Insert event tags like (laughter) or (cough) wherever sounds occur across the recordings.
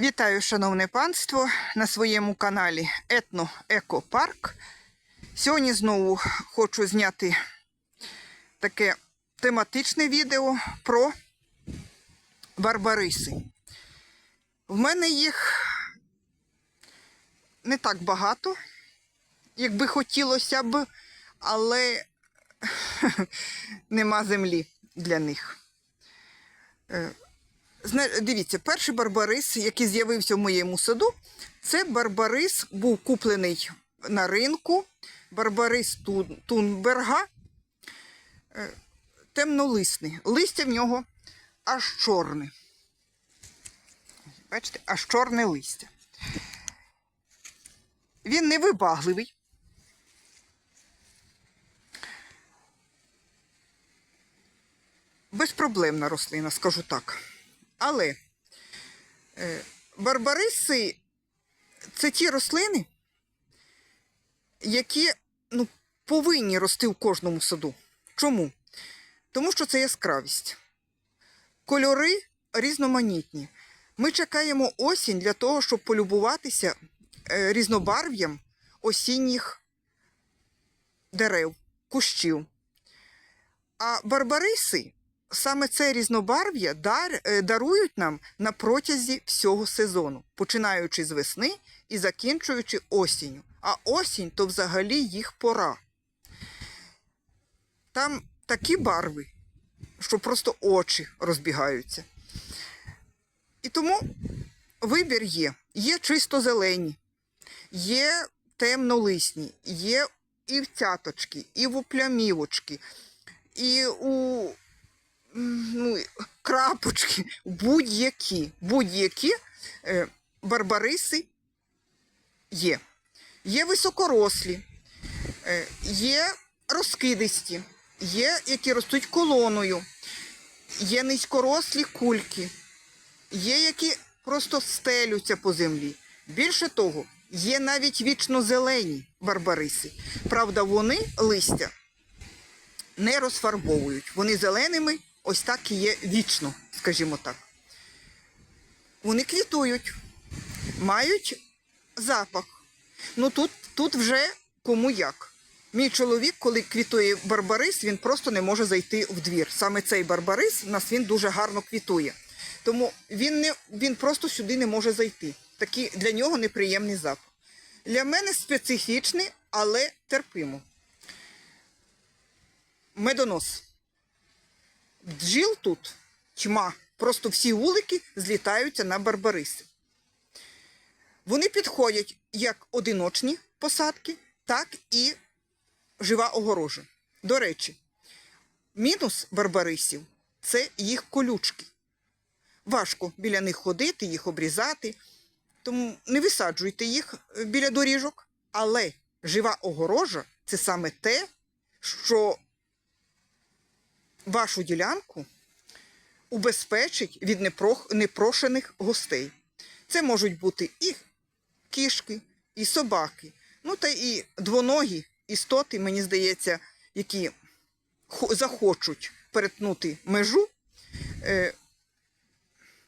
Вітаю, шановне панство, на своєму каналі Етно Екопарк. Сьогодні знову хочу зняти таке тематичне відео про барбариси. В мене їх не так багато, як би хотілося б, але (laughs) нема землі для них. Дивіться, перший барбарис, який з'явився в моєму саду, це барбарис був куплений на ринку. Барбарис Тун- Тунберга, е, темнолисний. Листя в нього аж чорне. Бачите, аж чорне листя. Він невибагливий. Безпроблемна рослина, скажу так. Але е, барбариси це ті рослини, які ну, повинні рости в кожному саду. Чому? Тому що це яскравість. Кольори різноманітні. Ми чекаємо осінь для того, щоб полюбуватися е, різнобарв'ям осінніх дерев, кущів. А барбариси саме це різнобарв'я дар, е, дарують нам на протязі всього сезону, починаючи з весни і закінчуючи осінню. А осінь то взагалі їх пора. Там такі барви, що просто очі розбігаються. І тому вибір є. Є чисто зелені, є темнолисні, є і в цяточки, і в плямівочки, і у ну, крапочки, будь-які, будь-які е, барбариси є. Є високорослі, е, є розкидисті, є, які ростуть колоною, є низькорослі кульки, є, які просто стелються по землі. Більше того, є навіть вічно зелені барбариси. Правда, вони листя не розфарбовують. Вони зеленими ось так і є вічно, скажімо так. Вони квітують, мають запах. Ну тут, тут вже кому як. Мій чоловік, коли квітує барбарис, він просто не може зайти в двір. Саме цей барбарис у нас він дуже гарно квітує. Тому він, не, він просто сюди не може зайти. Такий для нього неприємний запах. Для мене специфічний, але терпимо медонос. Бджіл тут тьма. Просто всі вулики злітаються на барбариси. Вони підходять як одиночні посадки, так і жива огорожа. До речі, мінус барбарисів це їх колючки. Важко біля них ходити, їх обрізати. Тому не висаджуйте їх біля доріжок. Але жива огорожа це саме те, що вашу ділянку убезпечить від непрошених гостей. Це можуть бути і кішки, і собаки, ну та і двоногі істоти, мені здається, які захочуть перетнути межу, е,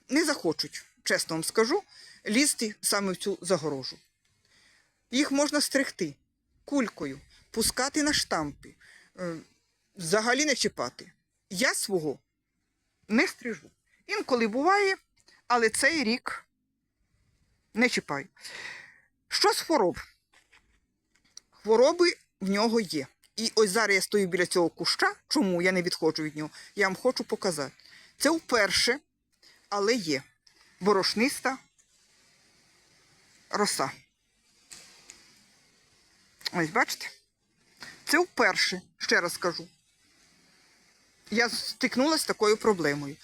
не захочуть, чесно вам скажу, лізти саме в цю загорожу. Їх можна стригти кулькою, пускати на штампи, е, взагалі не чіпати. Я свого не стрижу. Інколи буває, але цей рік не чіпаю. Що з хвороб? Хвороби в нього є. І ось зараз я стою біля цього куща. Чому я не відходжу від нього? Я вам хочу показати. Це вперше, але є борошниста роса. Ось бачите? Це вперше, ще раз кажу. Я стикнулася з такою проблемою.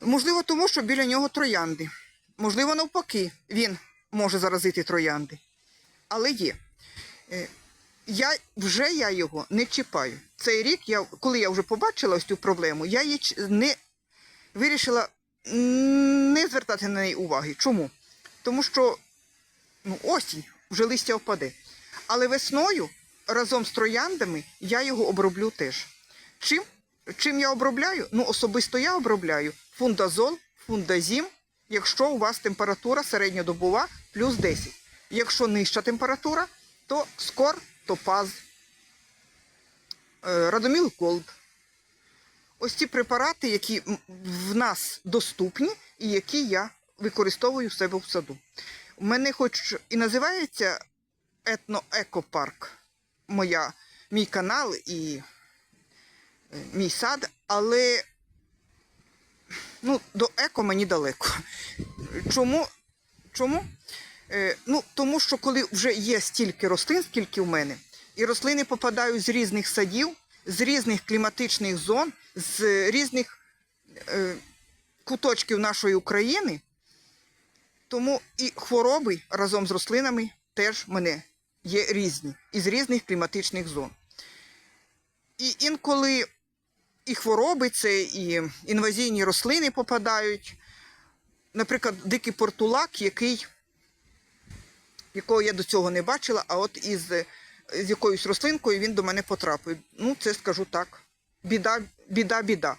Можливо, тому що біля нього троянди. Можливо, навпаки, він може заразити троянди. Але є. Е, Я, вже я його не чіпаю. Цей рік, я, коли я вже побачила ось цю проблему, я її не вирішила не звертати на неї уваги. Чому? Тому що ну, осінь, вже листя впаде. Але весною разом з трояндами я його оброблю теж. Чим? Чим я обробляю? Ну, особисто я обробляю фундазол, фундазім якщо у вас температура середньодобова плюс 10. Якщо нижча температура, то скор, топаз, е, радоміл голд. Ось ці препарати, які в нас доступні і які я використовую в себе в саду. У мене хоч і називається етноекопарк, моя, мій канал і мій сад, але ну, до еко мені далеко. Чому? Чому? Е, ну, тому що коли вже є стільки рослин, скільки в мене, і рослини попадають з різних садів, з різних кліматичних зон, з різних е, куточків нашої України, тому і хвороби разом з рослинами теж в мене є різні, із різних кліматичних зон. І інколи і хвороби, це і інвазійні рослини попадають. Наприклад, дикий портулак, який, якого я до цього не бачила, а от із, з якоюсь рослинкою він до мене потрапив. Ну, це скажу так. Біда, біда, біда.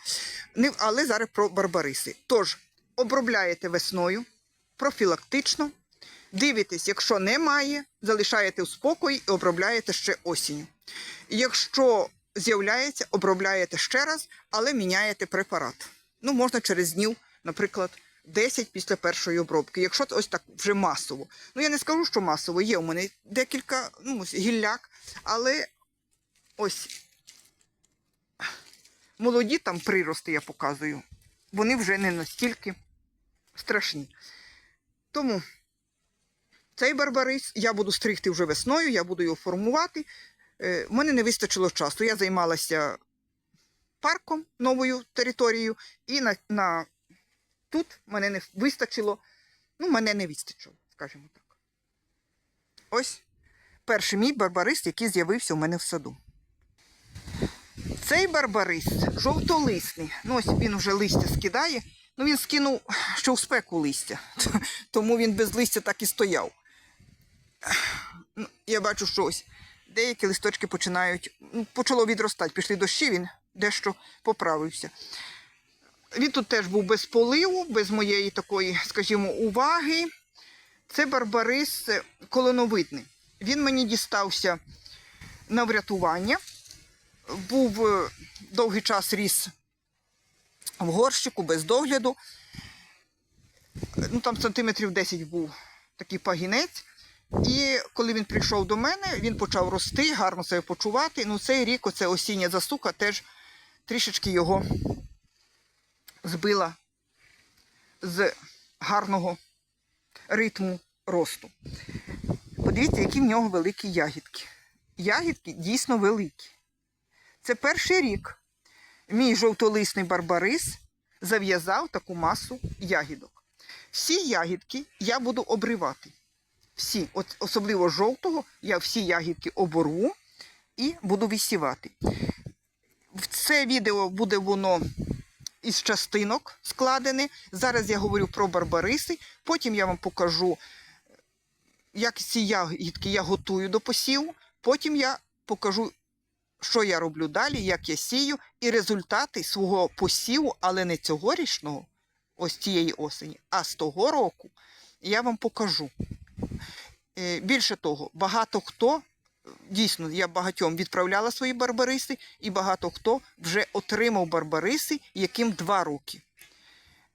Не, але зараз про барбариси. Тож, обробляєте весною, профілактично, дивитесь, якщо немає, залишаєте в спокої і обробляєте ще осінню. Якщо з'являється, обробляєте ще раз, але міняєте препарат. Ну, можна через днів, наприклад, 10 після першої обробки. Якщо це ось так вже масово. Ну, я не скажу, що масово. Є у мене декілька ну, гілляк, але ось молоді там прирости я показую. Вони вже не настільки страшні. Тому цей барбарис я буду стригти вже весною, я буду його формувати. Е, в мене не вистачило часу. Я займалася парком, новою територією, і на, на... тут мене не вистачило, ну, мене не вистачило, скажімо так. Ось перший мій барбарис, який з'явився у мене в саду. Цей барбарис жовтолисний. Ну, ось він вже листя скидає. Ну, він скинув ще в спеку листя, (laughs) тому він без листя так і стояв. Ну, Я бачу, що ось деякі листочки починають, ну, почало відростати, пішли дощі, він дещо поправився. Він тут теж був без поливу, без моєї такої, скажімо, уваги. Це барбарис е, колоновидний. Він мені дістався на врятування. Був е, довгий час ріс в горщику без догляду. Ну, там сантиметрів 10 був такий пагінець. І коли він прийшов до мене, він почав рости, гарно себе почувати. Ну, цей рік, оце осіння засуха, теж трішечки його збила з гарного ритму росту. Подивіться, які в нього великі ягідки. Ягідки дійсно великі. Це перший рік мій жовтолисний барбарис зав'язав таку масу ягідок. Всі ягідки я буду обривати. Всі, от особливо жовтого, я всі ягідки оборву і буду висівати. В це відео буде воно із частинок складене. Зараз я говорю про барбариси, потім я вам покажу, як ці ягідки я готую до посіву, потім я покажу, що я роблю далі, як я сію, і результати свого посіву, але не цьогорічного, ось цієї осені, а з того року я вам покажу. Е, Більше того, багато хто, дійсно, я багатьом відправляла свої барбариси, і багато хто вже отримав барбариси, яким два роки.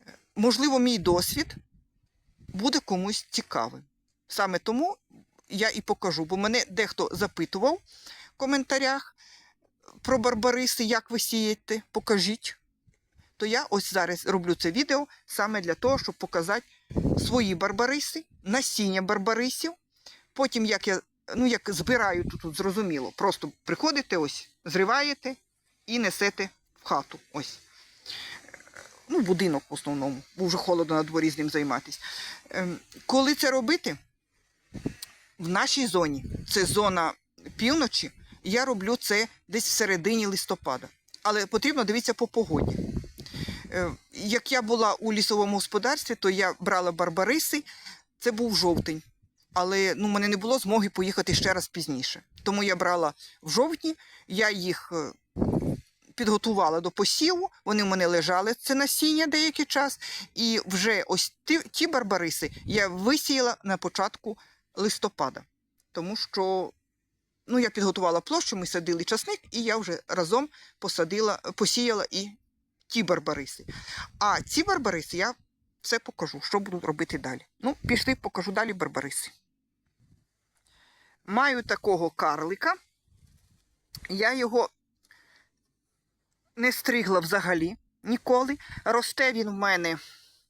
Е, Можливо, мій досвід буде комусь цікавим. Саме тому я і покажу, бо мене дехто запитував в коментарях про барбариси, як ви сієте, покажіть. То я ось зараз роблю це відео саме для того, щоб показати свої барбариси, насіння барбарисів. Потім, як я ну, як збираю тут, тут зрозуміло, просто приходите, ось, зриваєте і несете в хату. Ось. Ну, будинок в основному, бо вже холодно на дворі з ним займатися. Ем, коли це робити? В нашій зоні, це зона півночі, я роблю це десь в середині листопада. Але потрібно дивитися по погоді. Е, Як я була у лісовому господарстві, то я брала барбариси, це був жовтень. Але ну, мене не було змоги поїхати ще раз пізніше. Тому я брала в жовтні, я їх е, підготувала до посіву, вони в мене лежали це насіння деякий час. І вже ось ті, ті барбариси я висіяла на початку листопада. Тому що ну, я підготувала площу, ми садили часник, і я вже разом посадила, посіяла і ті барбариси. А ці барбариси я все покажу, що буду робити далі. Ну, пішли, покажу далі барбариси. Маю такого карлика. Я його не стригла взагалі ніколи. Росте він в мене,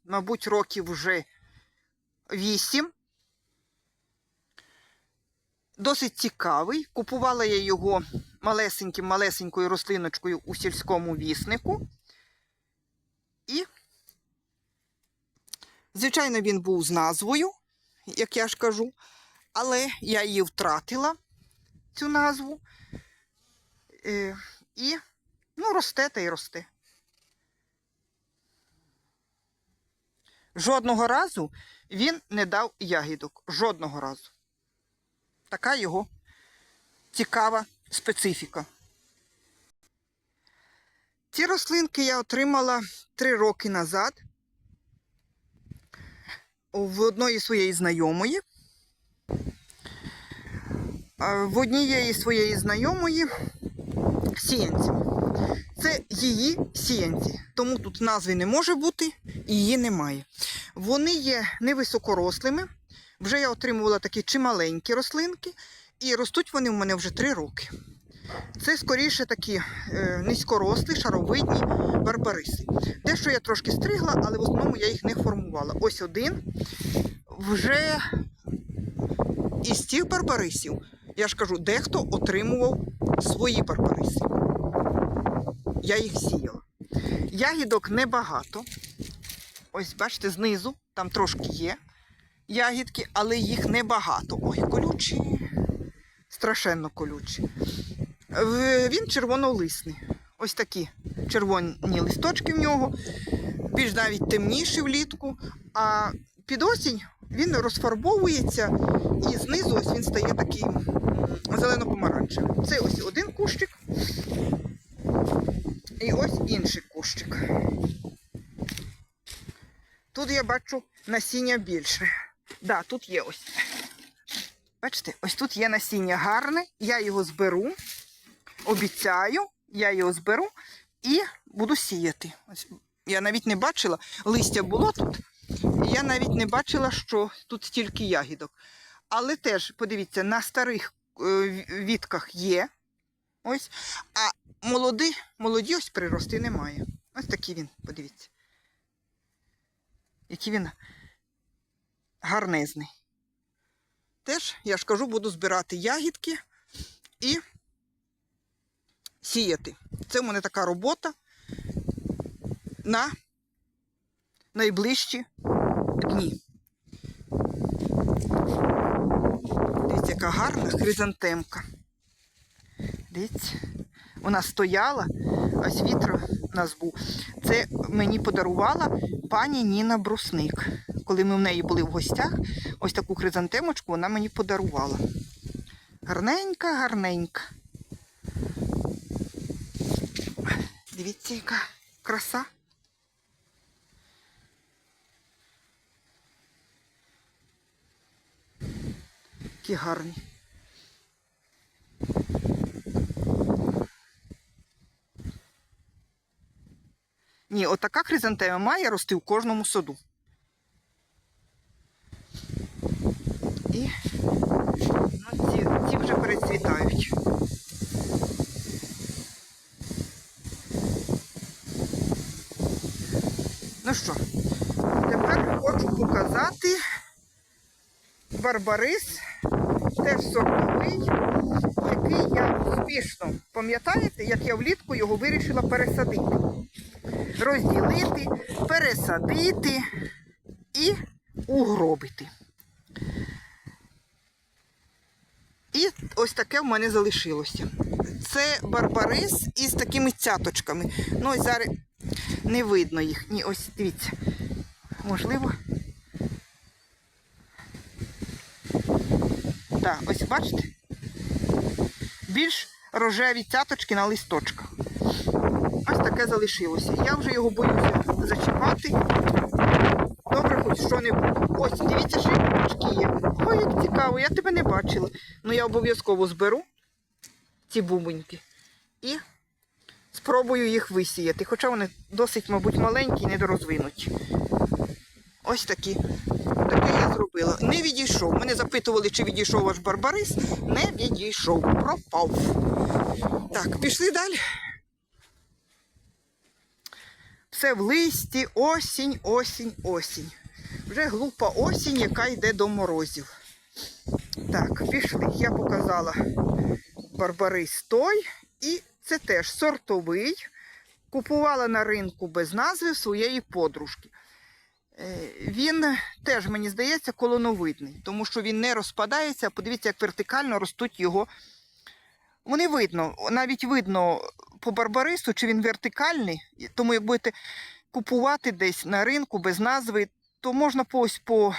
мабуть, років вже вісім. Досить цікавий. Купувала я його малесеньким, малесенькою рослиночкою у сільському віснику. І, звичайно, він був з назвою, як я ж кажу, але я її втратила, цю назву. Е, і ну, росте та й росте. Жодного разу він не дав ягідок. Жодного разу. Така його цікава специфіка. Ці рослинки я отримала три роки назад в одної своєї знайомої. А В однієї своєї знайомої сіянці. Це її сіянці, тому тут назви не може бути її немає. Вони є невисокорослими. Вже я отримувала такі чималенькі рослинки, і ростуть вони в мене вже три роки. Це скоріше такі е, низькорослі, шаровидні барбариси. Дещо я трошки стригла, але в основному я їх не формувала. Ось один. Вже із цих барбарисів, я ж кажу, дехто отримував свої барбариси. Я їх сіяла. Ягідок небагато. Ось, бачите, знизу там трошки є ягідки, але їх небагато. Ой, колючі, страшенно колючі. Він червонолисний. Ось такі червоні листочки в нього, більш навіть темніші влітку, а під осінь він розфарбовується і знизу ось він стає такий зелено-помаранчевий. Це ось один кущик. І ось інший кущик. Тут я бачу насіння більше. Да, тут є ось. Бачите, ось тут є насіння гарне. Я його зберу. Обіцяю, я його зберу і буду сіяти. Ось я навіть не бачила, листя було тут. Я навіть не бачила, що тут стільки ягідок. Але теж, подивіться, на старих е, вітках є. Ось. А молоді, молоді ось прирости немає. Ось такий він, подивіться. Який він гарнезний. Теж, я ж кажу, буду збирати ягідки і сіяти. Це в мене така робота на найближчі дні. Дивіться, яка гарна хризантемка. Дивіться, вона стояла, ось вітер у нас був. Це мені подарувала пані Ніна Брусник. Коли ми в неї були в гостях, ось таку хризантемочку вона мені подарувала. Гарненька, гарненька. Дивіться, яка краса. Які гарні. Ні, отака хризантема має рости в кожному саду. І ну, ці, ці вже перецвітають. Ну що, тепер хочу показати барбарис, теж сортовий, який я успішно, пам'ятаєте, як я влітку його вирішила пересадити. Розділити, пересадити і угробити. І ось таке в мене залишилося. Це барбарис із такими цяточками. Ну, зараз не видно їх. Ні, ось дивіться. Можливо. Так, ось бачите? Більш рожеві цяточки на листочках. ось таке залишилося. Я вже його боюся зачіпати. Добре, хоч що-небудь. Ось, дивіться, ще бубочки є. Ой, як цікаво, я тебе не бачила. Ну я обов'язково зберу ці бубоньки і спробую їх висіяти. Хоча вони досить, мабуть, маленькі і недорозвинуті. Ось такі. Таке я зробила. Не відійшов. Мене запитували, чи відійшов ваш барбарис. Не відійшов. Пропав. Так, пішли далі. Все в листі, осінь, осінь, осінь. Вже глупа осінь, яка йде до морозів. Так, пішли. Я показала барбарис той. І це теж сортовий. Купувала на ринку без назви своєї подружки. Е, Він теж, мені здається, колоновидний, тому що він не розпадається. Подивіться, як вертикально ростуть його. Вони видно, навіть видно по барбарису, чи він вертикальний. Тому як будете купувати десь на ринку без назви, то можна по ось по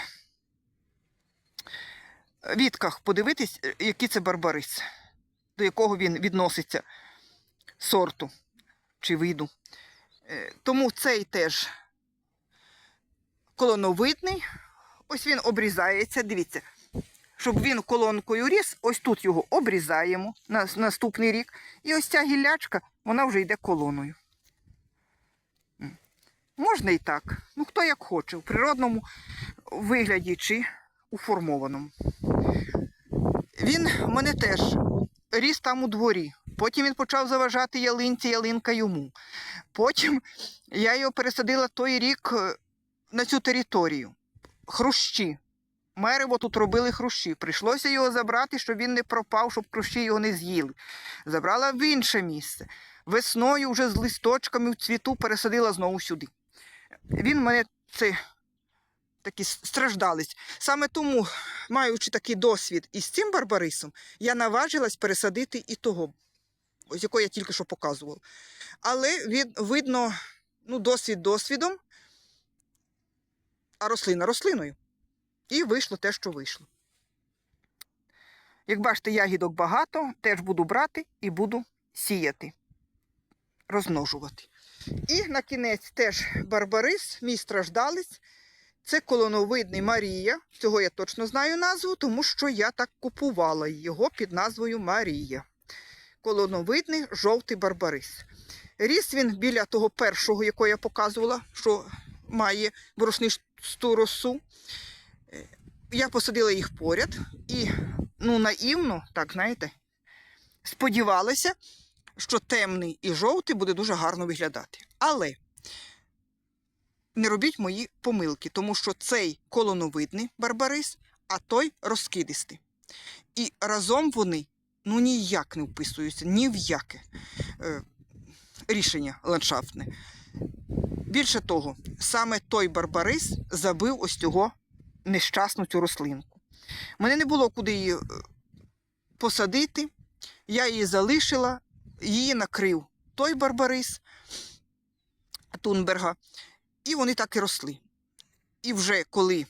відках подивитись, який це барбарис, до якого він відноситься сорту чи виду. Е, Тому цей теж колоновидний. Ось він обрізається. Дивіться, щоб він колонкою ріс, ось тут його обрізаємо на наступний рік. І ось ця гіллячка, вона вже йде колоною. Можна і так. Ну, хто як хоче, в природному вигляді чи у формованому. Він в мене теж ріс там у дворі. Потім він почав заважати ялинці, ялинка йому. Потім я його пересадила той рік е, на цю територію. Хрущі. Мерево тут робили хрущі. Прийшлося його забрати, щоб він не пропав, щоб хрущі його не з'їли. Забрала в інше місце. Весною вже з листочками в цвіту пересадила знову сюди. Він мене це такий страждалець. Саме тому, маючи такий досвід із цим барбарисом, я наважилась пересадити і того, ось якого я тільки що показувала. Але від, видно, ну, досвід досвідом, а рослина рослиною. І вийшло те, що вийшло. Як бачите, ягідок багато, теж буду брати і буду сіяти, розмножувати. І на кінець теж барбарис, мій страждалець. Це колоновидний Марія. Цього я точно знаю назву, тому що я так купувала його під назвою Марія. Колоновидний жовтий барбарис. Ріс він біля того першого, якого я показувала, що має борошнисту росу. Е, Я посадила їх поряд і ну, наївно, так знаєте, сподівалася, що темний і жовтий буде дуже гарно виглядати. Але не робіть мої помилки, тому що цей колоновидний барбарис, а той розкидистий. І разом вони ну ніяк не вписуються, ні в яке е, рішення ландшафтне. Більше того, саме той барбарис забив ось цього нещасну цю рослинку. Мене не було куди її е, посадити, я її залишила, її накрив той барбарис Тунберга, і вони так і росли. І вже коли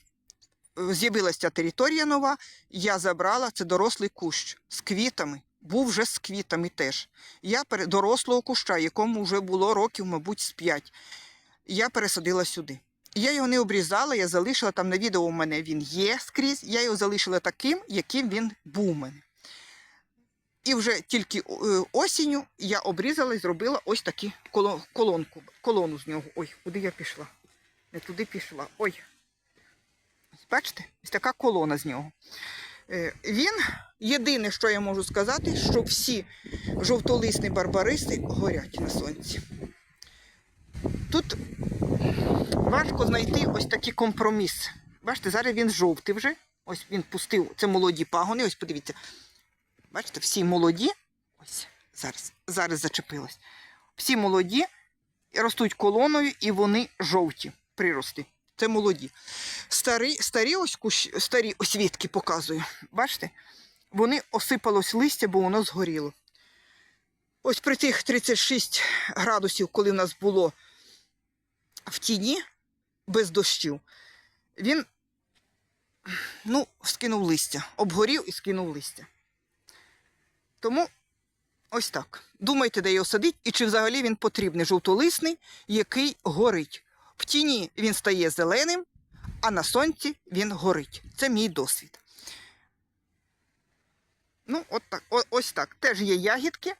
е, з'явилася територія нова, я забрала це дорослий кущ з квітами. Був вже з квітами теж. Я дорослого куща, якому вже було років, мабуть, з п'ять. Я пересадила сюди. Я його не обрізала, я залишила там на відео у мене він є скрізь. Я його залишила таким, яким він був у мене. І вже тільки е, осінню я обрізала і зробила ось таку колонку, колону з нього. Ой, куди я пішла? Не туди пішла. Ой. Бачите? Ось така колона з нього. Е, Він єдине, що я можу сказати, що всі жовтолисні барбариси горять на сонці. Тут важко знайти ось такий компроміс. Бачите, зараз він жовтий вже. Ось він пустив. Це молоді пагони. Ось подивіться. Бачите, всі молоді. Ось зараз, зараз зачепилось. Всі молоді ростуть колоною і вони жовті прирости. Це молоді. Старі, старі ось кущ, старі освітки показую. Бачите? Вони осипалось листя, бо воно згоріло. Ось при тих 36 градусів, коли в нас було в тіні без дощів, він ну, скинув листя, обгорів і скинув листя. Тому ось так. Думайте, де його садить і чи взагалі він потрібний жовтолисний, який горить. В тіні він стає зеленим, а на сонці він горить. Це мій досвід. Ну, от так, о- ось так. Теж є ягідки.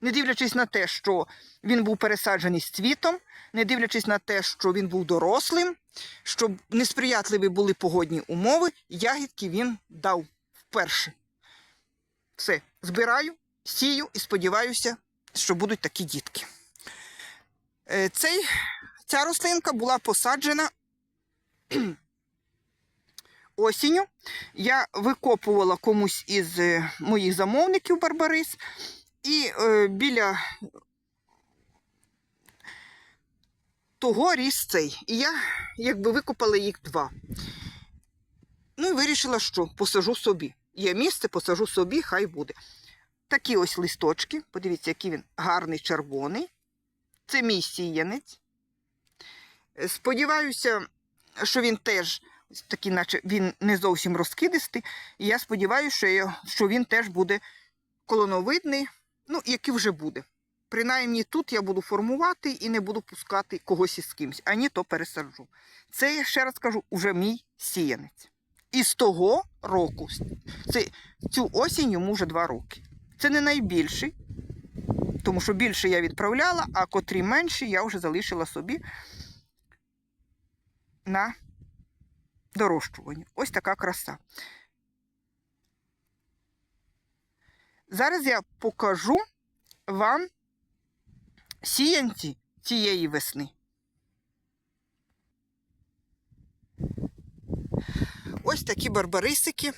Не дивлячись на те, що він був пересаджений з цвітом, не дивлячись на те, що він був дорослим, щоб несприятливі були погодні умови, ягідки він дав вперше. Все, збираю, сію і сподіваюся, що будуть такі дітки. Е, Цей, ця рослинка була посаджена (clears throat) осінню. Я викопувала комусь із е, моїх замовників Барбарис, і е, біля того ріс цей. І я якби викопала їх два. Ну і вирішила, що посажу собі. Є місце, посажу собі, хай буде. Такі ось листочки. Подивіться, який він гарний червоний. Це мій сіянець. Сподіваюся, що він теж такий, наче він не зовсім розкидистий. І я сподіваюся, що він теж буде колоновидний, ну, який вже буде. Принаймні тут я буду формувати і не буду пускати когось із кимсь, ані то пересаджу. Це, я ще раз кажу, уже мій сіянець. І з того року, це, цю осінь йому вже два роки. Це не найбільший, тому що більше я відправляла, а котрі менші я вже залишила собі на дорощування. Ось така краса. Зараз я покажу вам сіянці цієї весни. Ось такі барбарисики.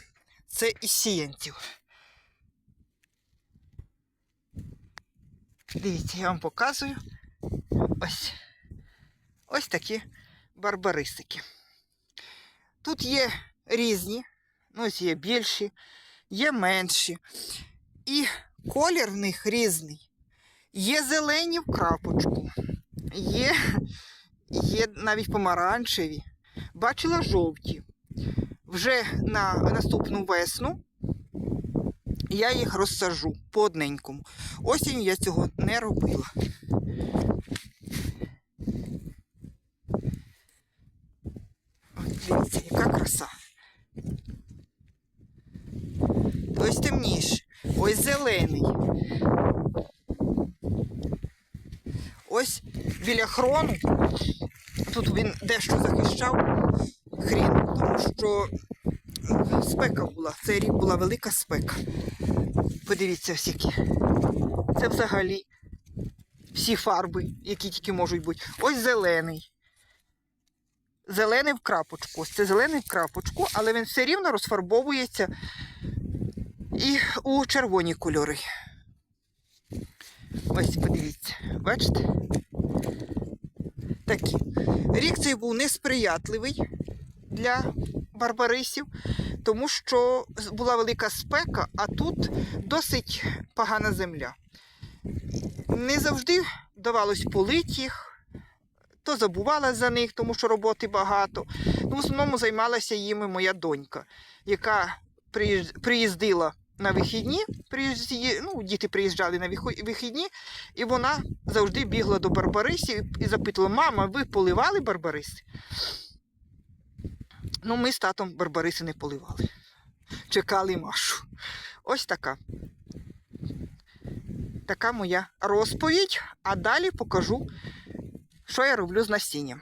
Це із сіянців. Дивіться, я вам показую. Ось. Ось такі барбарисики. Тут є різні, ну, ось є більші, є менші. І колір в них різний. Є зелені в крапочку, є, є навіть помаранчеві. Бачила жовті. Вже на наступну весну я їх розсажу по одненькому. Осінь я цього не робила. Дивіться, яка краса. Ось темніший, ось зелений. Ось біля хрону. Тут він дещо захищав хрін, тому що спека була. Цей рік була велика спека. Подивіться всі. Це взагалі всі фарби, які тільки можуть бути. Ось зелений. Зелений в крапочку. Ось це зелений в крапочку, але він все рівно розфарбовується і у червоні кольори. Ось подивіться, бачите? Такі. Рік цей був несприятливий для барбарисів, тому що була велика спека, а тут досить погана земля. Не завжди вдавалось полити їх, то забувала за них, тому що роботи багато. Ну, в основному займалася їми моя донька, яка приїздила на вихідні, ну, діти приїжджали на вихідні, і вона завжди бігла до барбарисів і запитувала: мама, ви поливали барбариси? Ну, ми з татом барбариси не поливали. Чекали Машу. Ось така. Така моя розповідь. А далі покажу, що я роблю з насінням.